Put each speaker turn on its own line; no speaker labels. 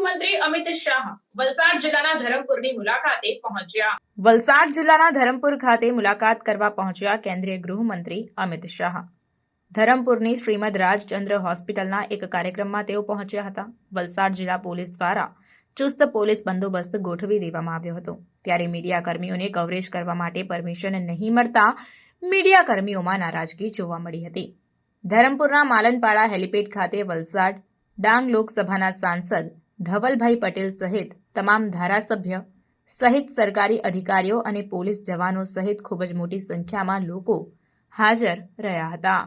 અમિત શાહ વલસાડ જિલ્લાના ધરમપુરની મુલાકાતે પહોંચ્યા.
વલસાડ જિલ્લાના ધરમપુર ખાતે મુલાકાત કરવા પહોંચ્યા કેન્દ્રીય ગૃહમંત્રી અમિત શાહ. ધરમપુરની શ્રીમદ રાજચંદ્ર હોસ્પિટલના એક કાર્યક્રમમાં તેઓ પહોંચ્યા હતા. વલસાડ જિલ્લા પોલીસ દ્વારા ચુસ્ત પોલીસ બંદોબસ્ત ગોઠવી દેવામાં આવ્યો હતો. ત્યારે મીડિયા કર્મીઓને કવરેજ કરવા માટે પરમિશન નહીં મળતા મીડિયા કર્મીઓમાં નારાજગી જોવા મળી હતી. ધરમપુરના માલનપાડા હેલિપેડ ખાતે વલસાડ ડાંગ લોકસભાના સાંસદ ધવલભાઈ પટેલ સહિત તમામ ધારાસભ્ય, સહિત સરકારી અધિકારીઓ અને પોલીસ જવાનો સહિત ખૂબ જ મોટી સંખ્યામાં લોકો હાજર રહ્યા હતા.